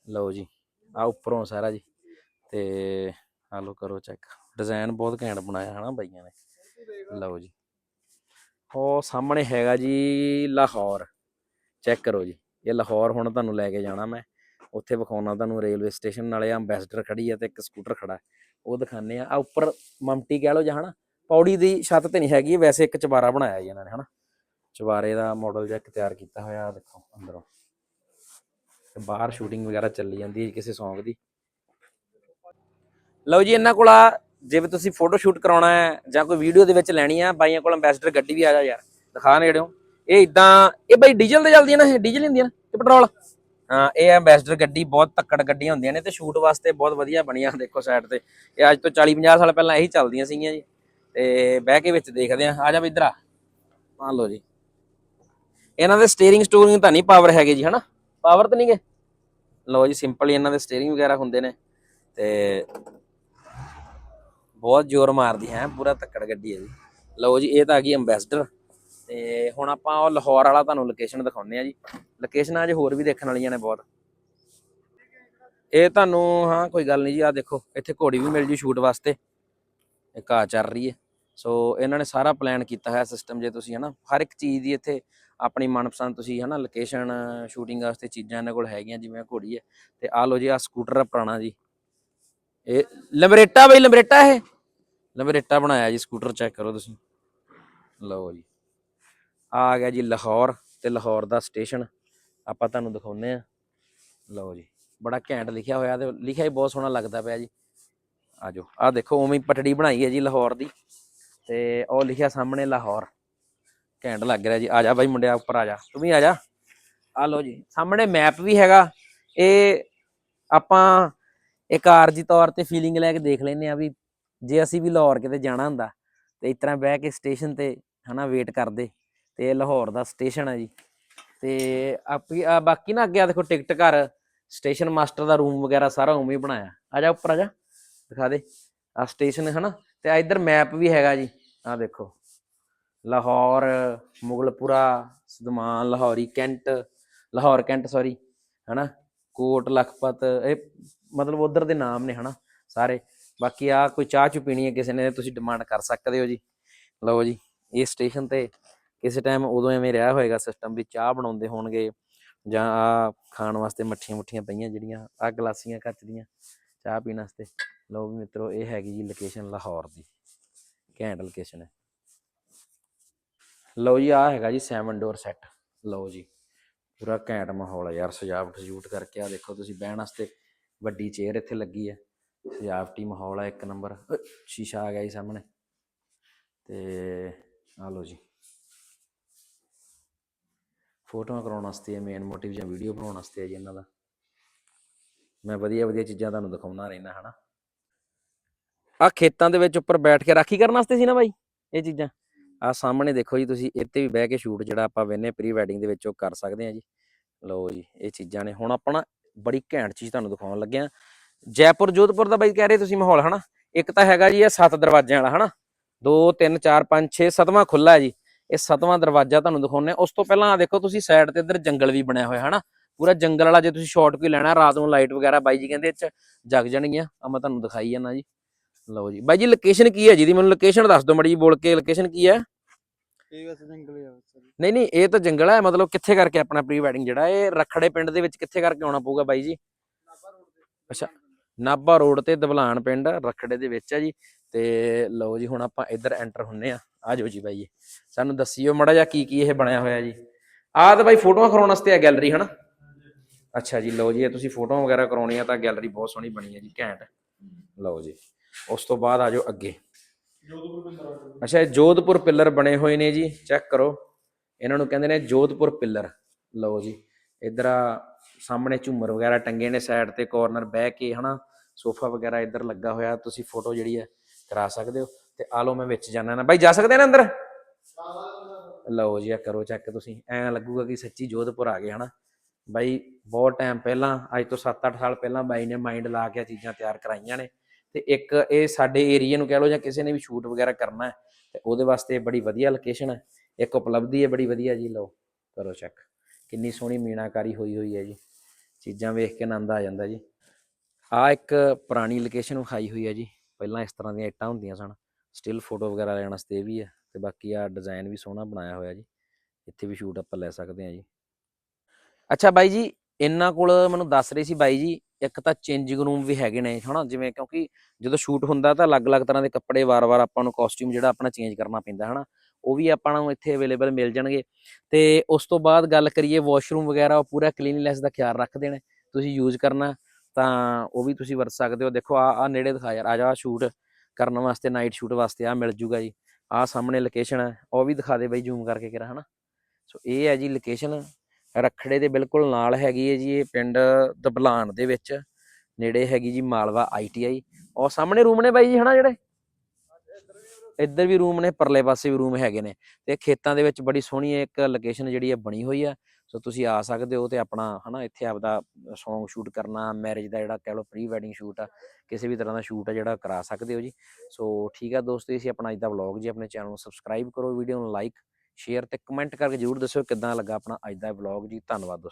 S1: ਲਓ ਜੀ, ਆ ਉੱਪਰੋਂ ਸਾਰਾ ਜੀ। ਤੇ ਆ ਲੋ ਕਰੋ ਚੈੱਕ ਡਿਜ਼ਾਈਨ ਬਹੁਤ ਘੈਂਟ ਬਣਾਇਆ ਹਨਾ ਬਾਈਆਂ ਨੇ। ਲਓ ਜੀ। ਉਹ ਸਾਹਮਣੇ ਹੈਗਾ ਜੀ ਲਾਹੌਰ। ਚੈੱਕ ਕਰੋ ਜੀ। ਇਹ ਲਾਹੌਰ ਹੁਣ ਤੁਹਾਨੂੰ ਲੈ ਕੇ ਜਾਣਾ ਮੈਂ। ਉੱਥੇ ਵਿਖਾਉਣਾ ਤੁਹਾਨੂੰ ਰੇਲਵੇ ਸਟੇਸ਼ਨ, ਨਾਲੇ ਅੰਬੈਸਡਰ ਖੜੀ ਹੈ ਤੇ ਇੱਕ ਸਕੂਟਰ ਖੜਾ। ਉਹ ਦਿਖਾਣੇ ਆ। ਆ ਉੱਪਰ ਮਮਟੀ ਕਹਿ ਲਓ ਜਾਂ ਹਨਾ, ਪੌੜੀ ਦੀ ਛੱਤ ਤੇ ਨਹੀਂ ਹੈਗੀ, ਵੈਸੇ ਇੱਕ ਚਬਾਰਾ ਬਣਾਇਆ ਜੀ ਇਹਨਾਂ ਨੇ ਹਨਾ। ਚਬਾਰੇ ਦਾ ਮਾਡਲ ਜਿਹਾ ਤਿਆਰ ਕੀਤਾ ਹੋਇਆ, ਆਹ ਦੇਖੋ ਅੰਦਰੋਂ। ਤੇ ਬਾਹਰ ਸ਼ੂਟਿੰਗ ਵਗੈਰਾ ਚੱਲੀ ਜਾਂਦੀ ਹੈ ਕਿਸੇ ਸੌਂਗ ਦੀ। ਲਓ ਜੀ, ਇਹਨਾਂ ਕੋਲ ਆ ਜਿਵੇਂ ਤੁਸੀਂ ਫੋਟੋ ਸ਼ੂਟ ਕਰਾਉਣਾ ਹੈ ਜਾਂ ਕੋਈ ਵੀਡੀਓ ਦੇ ਵਿੱਚ ਲੈਣੀ ਆ, ਬਾਈਆਂ ਕੋਲ ਅੰਬੈਸਡਰ ਗੱਡੀ ਵੀ ਆ ਜਾ ਯਾਰ, ਦਿਖਾ ਨੇੜਿਓ। ਇਹ ਇਦਾਂ, ਇਹ ਬਾਈ ਡੀਜ਼ਲ ਤੇ ਚੱਲਦੀਆਂ ਨੇ ਡੀਜ਼ਲ ਹੁੰਦੀਆਂ ਨੇ ਕਿ ਪੈਟਰੋਲ। ਹਾਂ, ਇਹ ਅੰਬੈਸਡਰ ਗੱਡੀ, ਬਹੁਤ ਤੱਕੜ ਗੱਡੀਆਂ ਹੁੰਦੀਆਂ ਨੇ ਤੇ ਸ਼ੂਟ ਵਾਸਤੇ ਬਹੁਤ ਵਧੀਆ ਬਣੀਆਂ ਦੇਖੋ ਸਾਈਡ ਤੇ। ਇਹ ਅੱਜ ਤੋਂ 40 50 ਸਾਲ ਪਹਿਲਾਂ ਇਹੀ ਚੱਲਦੀਆਂ ਸੀਗੀਆਂ ਜੀ। ਤੇ ਬਹਿ ਕੇ ਵਿੱਚ ਦੇਖਦੇ ਆ ਆ ਜਾ ਵੀ ਇੱਧਰ ਆ। ਮੰਨ ਲਓ ਜੀ। ਇਹਨਾਂ ਦੇ ਸਟੀਅਰਿੰਗ ਸਟੂਰਿੰਗ ਤਾਂ ਨਹੀਂ ਪਾਵਰ ਹੈਗੇ ਜੀ, ਹਨਾ? ਪਾਵਰ ਤਾਂ ਨਹੀਂਗੇ ਲਓ ਜੀ ਸਿੰਪਲ ਹੀ ਇਹਨਾਂ ਦੇ ਸਟੀਅਰਿੰਗ ਵਗੈਰਾ ਹੁੰਦੇ ਨੇ। ਤੇ ਬਹੁਤ ਜ਼ੋਰ ਮਾਰਦੀ ਹੈ, ਪੂਰਾ ਤੱਕੜ ਗੱਡੀ ਹੈ ਜੀ। ਲਓ ਜੀ, ਇਹ ਤਾਂ ਆ ਗਈ ਅੰਬੈਸਡਰ ਤੇ ਹੁਣ ਆਪਾਂ ਉਹ ਲਾਹੌਰ ਵਾਲਾ ਤੁਹਾਨੂੰ ਲੋਕੇਸ਼ਨ ਦਿਖਾਉਂਦੇ ਆ ਜੀ। ਲੋਕੇਸ਼ਨਾਂ ਅਜੇ ਹੋਰ ਵੀ ਦੇਖਣ ਵਾਲੀਆਂ ਨੇ ਬਹੁਤ। ਇਹ ਤੁਹਾਨੂੰ, ਹਾਂ, ਕੋਈ ਗੱਲ ਨਹੀਂ ਜੀ ਆ ਦੇਖੋ, ਇੱਥੇ ਘੋੜੀ ਵੀ ਮਿਲ ਜੂ ਸ਼ੂਟ ਵਾਸਤੇ। ਇੱਕ ਘਾਹ ਚੱਲ ਰਹੀ ਹੈ। ਸੋ ਇਹਨਾਂ ਨੇ ਸਾਰਾ ਪਲਾਨ ਕੀਤਾ ਹੋਇਆ ਸਿਸਟਮ ਜੇ ਤੁਸੀਂ, ਹਨਾ, ਹਰ ਇੱਕ ਚੀਜ਼ ਦੀ ਇੱਥੇ ਆਪਣੀ ਮਨਪਸੰਦ ਤੁਸੀਂ, ਹਨਾ ਲੋਕੇਸ਼ਨ ਸ਼ੂਟਿੰਗ ਵਾਸਤੇ ਚੀਜ਼ਾਂ ਇਹਨਾਂ ਕੋਲ ਹੈਗੀਆਂ, ਜਿਵੇਂ ਘੋੜੀ ਹੈ। ਤੇ ਆ ਲੋ ਜੀ ਆ ਸਕੂਟਰ ਆ ਪੁਰਾਣਾ ਜੀ। ਇਹ ਲੰਬਰੇਟਾ ਬਈ, ਲੰਬਰੇਟਾ ਇਹ? ਲੰਬਰੇਟਾ ਬਣਾਇਆ ਜੀ, ਸਕੂਟਰ ਚੈੱਕ ਕਰੋ ਤੁਸੀਂ। ਲਓ ਜੀ। ਆ ਗਿਆ ਜੀ ਲਾਹੌਰ ਤੇ ਲਾਹੌਰ ਦਾ ਸਟੇਸ਼ਨ ਆਪਾਂ ਤੁਹਾਨੂੰ ਦਿਖਾਉਨੇ ਆ ਲਓ ਜੀ। ਬੜਾ ਘੈਂਟ ਲਿਖਿਆ ਹੋਇਆ ਤੇ ਲਿਖਿਆ ਹੀ ਬਹੁਤ ਸੋਹਣਾ ਲੱਗਦਾ ਪਿਆ ਜੀ। ਆਜੋ। ਆ ਦੇਖੋ, ਉਵੇਂ ਪਟੜੀ ਬਣਾਈ ਹੈ ਜੀ ਲਾਹੌਰ ਦੀ। ਤੇ ਉਹ ਲਿਖਿਆ ਸਾਹਮਣੇ ਲਾਹੌਰ। ਘੈਂਟ ਲੱਗ ਰਿਹਾ ਜੀ। ਆ ਜਾ ਬਾਈ ਮੁੰਡਿਆ, ਉੱਪਰ ਆ ਜਾ। ਤੂੰ ਵੀ ਆ ਜਾ। ਆ ਲਓ ਜੀ। ਸਾਹਮਣੇ ਮੈਪ ਵੀ ਹੈਗਾ। ਇਹ ਆਪਾਂ ਇੱਕ ਆਰਜੀ ਤੌਰ ਤੇ ਫੀਲਿੰਗ ਲੈ ਕੇ ਦੇਖ ਲੈਨੇ ਆ ਵੀ ਜੇ ਅਸੀਂ ਵੀ ਲਾਹੌਰ ਕਿਤੇ ਜਾਣਾ ਹੁੰਦਾ ਤੇ ਇਸ ਤਰ੍ਹਾਂ ਬਹਿ ਕੇ ਸਟੇਸ਼ਨ ਤੇ ਹਨਾ ਵੇਟ ਕਰਦੇ ਤੇ ਲਾਹੌਰ ਦਾ ਸਟੇਸ਼ਨ ਹੈ ਜੀ। ਤੇ ਆਪੀ ਬਾਕੀ ਨਾ ਅੱਗੇ ਆ ਦੇਖੋ ਟਿਕਟ ਘਰ ਸਟੇਸ਼ਨ ਮਾਸਟਰ ਦਾ ਰੂਮ ਵਗੈਰਾ ਸਾਰਾ ਉਵੇਂ ਹੀ ਬਣਾਇਆ। ਆ ਜਾ ਉੱਪਰ ਆ ਜਾ, ਦਿਖਾ ਦੇ। ਆ ਸਟੇਸ਼ਨ ਹਨਾ ਤੇ ਆ ਇੱਧਰ ਮੈਪ ਵੀ ਹੈਗਾ ਜੀ, ਆ ਦੇਖੋ। Lahore, Mughalpura, Sadman, Lahori, cantt, Lahore cantt sorry ਹਨਾ। ਕੋਟ, ਲਖਪਤ, ਇਹ ਮਤਲਬ ਉਧਰ ਦੇ ਨਾਮ ਨੇ ਹਨਾ ਸਾਰੇ। ਬਾਕੀ ਆ ਕੋਈ ਚਾਹ ਚੁ ਪੀਣੀ ਹੈ ਕਿਸੇ ਨੇ ਤੁਸੀਂ ਡਿਮਾਂਡ ਕਰ ਸਕਦੇ ਹੋ ਜੀ। ਲਓ ਜੀ, ਇਹ ਸਟੇਸ਼ਨ ਤੇ ਕਿਸੇ ਟਾਈਮ ਉਦੋਂ ਐਵੇਂ ਰਿਹਾ ਹੋਏਗਾ ਸਿਸਟਮ ਵੀ ਚਾਹ ਬਣਾਉਂਦੇ ਹੋਣਗੇ ਜਾਂ ਆ ਖਾਣ ਵਾਸਤੇ ਮੱਠੀਆਂ ਮੁੱਠੀਆਂ ਪਈਆਂ ਜਿਹੜੀਆਂ ਆ ਗਲਾਸੀਆਂ ਕੱਚ ਦੀਆਂ ਚਾਹ ਪੀਣ ਵਾਸਤੇ। ਲਓ ਵੀ ਮਿੱਤਰੋ, ਇਹ ਹੈਗੀ ਜੀ ਲੋਕੇਸ਼ਨ ਲਾਹੌਰ ਦੀ, ਘੈਂਟ ਲੋਕੇਸ਼ਨ ਹੈ। ਲਓ ਜੀ ਆ ਹੈਗਾ ਜੀ 7 ਡੋਰ ਸੈੱਟ ਲਓ ਜੀ, ਪੂਰਾ ਘੈਂਟ ਮਾਹੌਲ ਹੈ ਯਾਰ ਸਜਾਵਟ ਸਜੂਟ ਕਰਕੇ ਆ ਦੇਖੋ ਤੁਸੀਂ ਬਹਿਣ ਵਾਸਤੇ ਵੱਡੀ ਚੇਅਰ ਇੱਥੇ ਲੱਗੀ ਹੈ ਸਜਾਵਟੀ ਮਾਹੌਲ ਹੈ ਇੱਕ ਨੰਬਰ ਸ਼ੀਸ਼ਾ ਆ ਗਿਆ ਜੀ ਸਾਹਮਣੇ। ਤੇ ਆ ਲਓ ਜੀ। ਫੋਟੋਆਂ ਕਰਾਉਣ ਵਾਸਤੇ ਹੈ ਮੇਨ ਮੋਟਿਵ ਜਾਂ ਵੀਡੀਓ ਬਣਾਉਣ ਵਾਸਤੇ ਹੈ ਜੀ ਇਹਨਾਂ ਦਾ। ਮੈਂ ਵਧੀਆ ਵਧੀਆ ਚੀਜ਼ਾਂ ਤੁਹਾਨੂੰ ਦਿਖਾਉਣਾ ਰਹਿਣਾ ਹਨਾ। ਆ ਖੇਤਾਂ ਦੇ ਵਿੱਚ ਉੱਪਰ ਬੈਠ ਕੇ ਰਾਖੀ ਕਰਨ ਵਾਸਤੇ ਸੀ ਨਾ ਬਾਈ, ਇਹ ਚੀਜ਼ਾਂ? ਆ ਸਾਹਮਣੇ ਦੇਖੋ ਜੀ ਤੁਸੀਂ, ਇੱਥੇ ਵੀ ਬਹਿ ਕੇ ਸ਼ੂਟ ਜਿਹੜਾ ਆਪਾਂ ਵੇਨੇ ਪ੍ਰੀ ਵੈਡਿੰਗ ਦੇ ਵਿੱਚ ਉਹ ਕਰ ਸਕਦੇ ਆ ਜੀ। ਲਓ ਜੀ, ਇਹ ਚੀਜ਼ਾਂ ਨੇ। ਹੁਣ ਆਪਣਾ ਬੜੀ ਘੈਂਟ ਚੀਜ਼ ਤੁਹਾਨੂੰ ਦਿਖਾਉਣ ਲੱਗਿਆ। ਜੈਪੁਰ, ਜੋਧਪੁਰ ਦਾ ਬਾਈ ਕਹਿ ਰਹੇ ਤੁਸੀਂ ਮਾਹੌਲ, ਹਨਾ? ਇੱਕ ਤਾਂ ਹੈਗਾ ਜੀ ਇਹ ਸੱਤ ਦਰਵਾਜ਼ਿਆਂ ਵਾਲਾ, ਹਨਾ? 2 3 4 5 6 ਸਤਵਾਂ ਖੁੱਲਾ ਹੈ ਜੀ। ਇਹ ਸੱਤਵਾਂ ਦਰਵਾਜ਼ਾ ਤੁਹਾਨੂੰ ਦਿਖਾਉਣੇ ਉਸ ਤੋਂ ਪਹਿਲਾਂ ਆ ਦੇਖੋ ਤੁਸੀਂ ਸਾਈਡ ਤੇ ਇੱਧਰ ਜੰਗਲ ਵੀ ਬਣਿਆ ਹੋਇਆ, ਹਨਾ? ਪੂਰਾ ਜੰਗਲ ਵਾਲਾ ਜੇ ਤੁਸੀਂ ਸ਼ਾਟ ਕੋਈ ਲੈਣਾ, ਰਾਤ ਨੂੰ ਲਾਈਟ ਵਗੈਰਾ ਬਾਈ ਜੀ ਕਹਿੰਦੇ ਇਹ ਜਗ ਜਾਣਗੀਆਂ। ਆ ਮੈਂ ਤੁਹਾਨੂੰ ਦਿਖਾਈ ਜਾਂਦਾ ਜੀ। ਲਓ ਜੀ। ਬਾਈ ਜੀ ਲੋਕੇਸ਼ਨ ਕੀ ਹੈ ਜੀ ਦੀ ਮੈਨੂੰ ਲੋਕੇਸ਼ਨ ਦੱਸ ਦਿਓ ਮੜੀ ਜੀ ਬੋਲ ਕੇ ਲੋਕੇਸ਼ਨ ਕੀ ਹੈ?
S2: ਇਹ ਵੈਸੇ ਜੰਗਲ ਹੀ ਆ ਵੈਸੇ ਜੀ।
S1: ਨਹੀਂ ਨਹੀਂ ਇਹ ਤਾਂ ਜੰਗਲ ਹੈ ਮਤਲਬ ਕਿੱਥੇ ਕਰਕੇ ਆਪਣਾ ਪ੍ਰੀ ਵੈਡਿੰਗ ਜਿਹੜਾ ਇਹ ਰਖੜੇ ਪਿੰਡ ਦੇ ਵਿੱਚ ਕਿੱਥੇ ਕਰਕੇ ਆਉਣਾ ਪਊਗਾ ਬਾਈ ਜੀ? ਅੱਛਾ ਨਾਭਾ ਰੋਡ ਤੇ ਦਬਲਾਨ ਪਿੰਡ ਰਖੜੇ ਦੇ ਵਿੱਚ ਹੈ ਜੀ। ਤੇ ਲਓ ਜੀ ਹੁਣ ਆਪਾਂ ਇੱਧਰ ਐਂਟਰ ਹੁੰਨੇ ਆ। ਆ ਜਾਓ ਜੀ ਬਾਈ ਜੀ। ਸਾਨੂੰ ਦੱਸਿਓ ਮੜਾ ਜਾ ਕੀ ਕੀ ਇਹ ਬਣਿਆ ਹੋਇਆ ਜੀ। ਆਹ ਤਾਂ ਬਾਈ ਫੋਟੋਆਂ ਕਰਾਉਣ ਵਾਸਤੇ ਆ ਗੈਲਰੀ ਹਨਾ? ਅੱਛਾ ਜੀ ਲਓ ਜੀ ਇਹ ਤੁਸੀਂ ਫੋਟੋਆਂ ਵਗੈਰਾ ਕਰਾਉਣੀਆਂ ਤਾਂ ਗੈਲਰੀ ਬਹੁਤ ਸੋਹਣੀ ਬਣੀ ਹੈ ਜੀ ਘੈਂਟ। ਲਓ ਜੀ ਉਸ ਤੋਂ ਬਾਅਦ ਆ ਜਾਓ ਅੱਗੇ। ਅੱਛਾ, ਇਹ ਜੋਧਪੁਰ ਪਿੱਲਰ ਬਣੇ ਹੋਏ ਨੇ ਜੀ, ਚੈੱਕ ਕਰੋ। ਇਹਨਾਂ ਨੂੰ ਕਹਿੰਦੇ ਨੇ ਜੋਧਪੁਰ ਪਿੱਲਰ। ਲਓ ਜੀ, ਇਧਰ ਆ ਸਾਹਮਣੇ ਝੂਮਰ ਵਗੈਰਾ ਟੰਗੇ ਨੇ ਸਾਈਡ ਤੇ ਕੋਰਨਰ ਬਹਿ ਕੇ, ਹਨਾ, ਸੋਫਾ ਵਗੈਰਾ ਇੱਧਰ ਲੱਗਾ ਹੋਇਆ, ਤੁਸੀਂ ਫੋਟੋ ਜਿਹੜੀ ਹੈ ਕਰਾ ਸਕਦੇ ਹੋ। ਤੇ ਆ ਲਓ ਮੈਂ ਵਿੱਚ ਜਾਣਾ ਨਾ। ਬਾਈ, ਜਾ ਸਕਦੇ ਨੇ ਅੰਦਰ? ਲਓ ਜੀ, ਆ ਕਰੋ ਚੈੱਕ ਤੁਸੀਂ। ਐਂ ਲੱਗੂਗਾ ਕਿ ਸੱਚੀ ਜੋਧਪੁਰ ਆ ਗਏ, ਹਨਾ। ਬਾਈ, ਬਹੁਤ ਟਾਈਮ ਪਹਿਲਾਂ, ਅੱਜ ਤੋਂ 7-8 ਸਾਲ ਪਹਿਲਾਂ ਬਾਈ ਨੇ ਮਾਈਂਡ ਲਾ ਕੇ ਆਹ ਚੀਜ਼ਾਂ ਤਿਆਰ ਕਰਾਈਆਂ ਨੇ। ਤੇ ਇੱਕ ਇਹ ਸਾਡੇ ਏਰੀਆ ਨੂੰ ਕਹਿ ਲਓ ਜਾਂ ਕਿਸੇ ਨੇ ਵੀ ਸ਼ੂਟ ਵਗੈਰਾ ਕਰਨਾ ਹੈ, ਤੇ ਉਹਦੇ ਵਾਸਤੇ ਬੜੀ ਵਧੀਆ ਲੋਕੇਸ਼ਨ ਹੈ। ਇੱਕ ਉਪਲਬਧੀ ਹੈ, ਬੜੀ ਵਧੀਆ ਜੀ, ਲਓ, ਕਰੋ ਚੈੱਕ ਕਿੰਨੀ ਸੋਹਣੀ ਮੀਨਾਕਾਰੀ ਹੋਈ ਹੋਈ ਹੈ ਜੀ। ਚੀਜ਼ਾਂ ਵੇਖ ਕੇ ਆਨੰਦ ਆ ਜਾਂਦਾ ਜੀ। ਆ ਇੱਕ ਪੁਰਾਣੀ ਲੋਕੇਸ਼ਨ ਵਿਖਾਈ ਹੋਈ ਹੈ ਜੀ। ਪਹਿਲਾਂ ਇਸ ਤਰ੍ਹਾਂ ਦੀਆਂ ਇੱਟਾਂ ਹੁੰਦੀਆਂ ਸਨ। ਸਟਿਲ ਫੋਟੋ ਵਗੈਰਾ ਲੈਣ ਵਾਸਤੇ ਇਹ ਵੀ ਹੈ, ਤੇ ਬਾਕੀ ਆ ਡਿਜ਼ਾਈਨ ਵੀ ਸੋਹਣਾ ਬਣਾਇਆ ਹੋਇਆ ਜੀ। ਇੱਥੇ ਵੀ ਸ਼ੂਟ ਆਪਾਂ ਲੈ ਸਕਦੇ ਹਾਂ ਜੀ। ਅੱਛਾ ਬਾਈ ਜੀ, ਇਹਨਾਂ ਕੋਲ ਮੈਨੂੰ ਦੱਸ ਰਹੇ ਸੀ ਬਾਈ ਜੀ ਇੱਕ ਤਾਂ ਚੇਂਜਿੰਗ ਰੂਮ ਵੀ ਹੈਗੇ ਨੇ, ਹਨਾ? ਜਿਵੇਂ ਕਿਉਂਕਿ ਜਦੋਂ ਸ਼ੂਟ ਹੁੰਦਾ ਤਾਂ ਅਲੱਗ-ਅਲੱਗ ਤਰ੍ਹਾਂ ਦੇ ਕੱਪੜੇ ਵਾਰ-ਵਾਰ ਆਪਾਂ ਨੂੰ ਕਾਸਟਿਊਮ ਜਿਹੜਾ ਆਪਣਾ ਚੇਂਜ ਕਰਨਾ ਪੈਂਦਾ, ਹਨਾ? ਉਹ ਵੀ ਆਪਾਂ ਨੂੰ ਇੱਥੇ ਅਵੇਲੇਬਲ ਮਿਲ ਜਾਣਗੇ। ਤੇ ਉਸ ਤੋਂ ਬਾਅਦ ਗੱਲ ਕਰੀਏ ਵਾਸ਼ਰੂਮ ਵਗੈਰਾ, ਉਹ ਪੂਰਾ ਕਲੀਨਲੀਨੈਸ ਦਾ ਖਿਆਲ ਰੱਖਦੇ ਨੇ। ਤੁਸੀਂ ਯੂਜ਼ ਕਰਨਾ, ਤਾਂ ਉਹ ਵੀ ਤੁਸੀਂ ਵਰਤ ਸਕਦੇ ਹੋ। ਦੇਖੋ, ਆ ਆ ਨੇੜੇ ਦਿਖਾ ਯਾਰ, ਆ ਜਾ ਸ਼ੂਟ ਕਰਨ ਵਾਸਤੇ ਨਾਈਟ ਸ਼ੂਟ ਵਾਸਤੇ ਆ ਮਿਲ ਜੂਗਾ ਜੀ। ਆ ਸਾਹਮਣੇ ਲੋਕੇਸ਼ਨ ਹੈ ਉਹ ਵੀ ਦਿਖਾ ਦੇ ਬਾਈ ਜ਼ੂਮ ਕਰਕੇ ਕਿਰਾ ਹਨਾ? ਸੋ ਇਹ ਹੈ ਜੀ ਲੋਕੇਸ਼ਨ ਰਖੜੇ ਦੇ ਬਿਲਕੁਲ ਨਾਲ ਹੈਗੀ ਹੈ ਜੀ ਇਹ ਪਿੰਡ ਦਬਲਾਨ ਦੇ ਵਿੱਚ, ਨੇੜੇ ਹੈਗੀ ਜੀ ਮਾਲਵਾ ਆਈਟੀਆਈ ਔਰ ਸਾਹਮਣੇ ਰੂਮ ਨੇ ਬਾਈ ਜੀ ਹਨਾ ਜਿਹੜੇ? ਇੱਧਰ ਵੀ ਰੂਮ ਨੇ, ਪਰਲੇ ਪਾਸੇ ਵੀ ਰੂਮ ਹੈਗੇ ਨੇ। ਤੇ ਖੇਤਾਂ ਦੇ ਵਿੱਚ ਬੜੀ ਸੋਹਣੀ ਇੱਕ ਲੋਕੇਸ਼ਨ ਜਿਹੜੀ ਹੈ ਬਣੀ ਹੋਈ ਆ। ਸੋ ਤੁਸੀਂ ਆ ਸਕਦੇ ਹੋ ਤੇ ਆਪਣਾ ਹਨਾ ਇੱਥੇ ਆਪਦਾ Song ਸ਼ੂਟ ਕਰਨਾ ਮੈਰਿਜ ਦਾ ਜਿਹੜਾ ਕਹਿ ਲਓ ਪ੍ਰੀ ਵੈਡਿੰਗ ਸ਼ੂਟ ਆ, ਕਿਸੇ ਵੀ ਤਰ੍ਹਾਂ ਦਾ ਸ਼ੂਟ ਆ ਜਿਹੜਾ ਕਰਾ ਸਕਦੇ ਹੋ ਜੀ। ਸੋ ਠੀਕ ਆ ਦੋਸਤੋ, ਇਹ ਆਪਣਾ ਅੱਜ ਦਾ ਵਲੌਗ ਜੀ। ਆਪਣੇ ਚੈਨਲ ਨੂੰ ਸਬਸਕ੍ਰਾਈਬ ਕਰੋ ਵੀਡੀਓ ਨੂੰ ਲਾਈਕ ਸ਼ੇਅਰ ਤੇ ਕਮੈਂਟ ਕਰਕੇ ਜਰੂਰ ਦੱਸਿਓ ਕਿੱਦਾਂ ਲੱਗਾ ਆਪਣਾ ਅੱਜ ਦਾ ਵਲੌਗ ਜੀ। ਧੰਨਵਾਦ ਦੋਸਤੋ।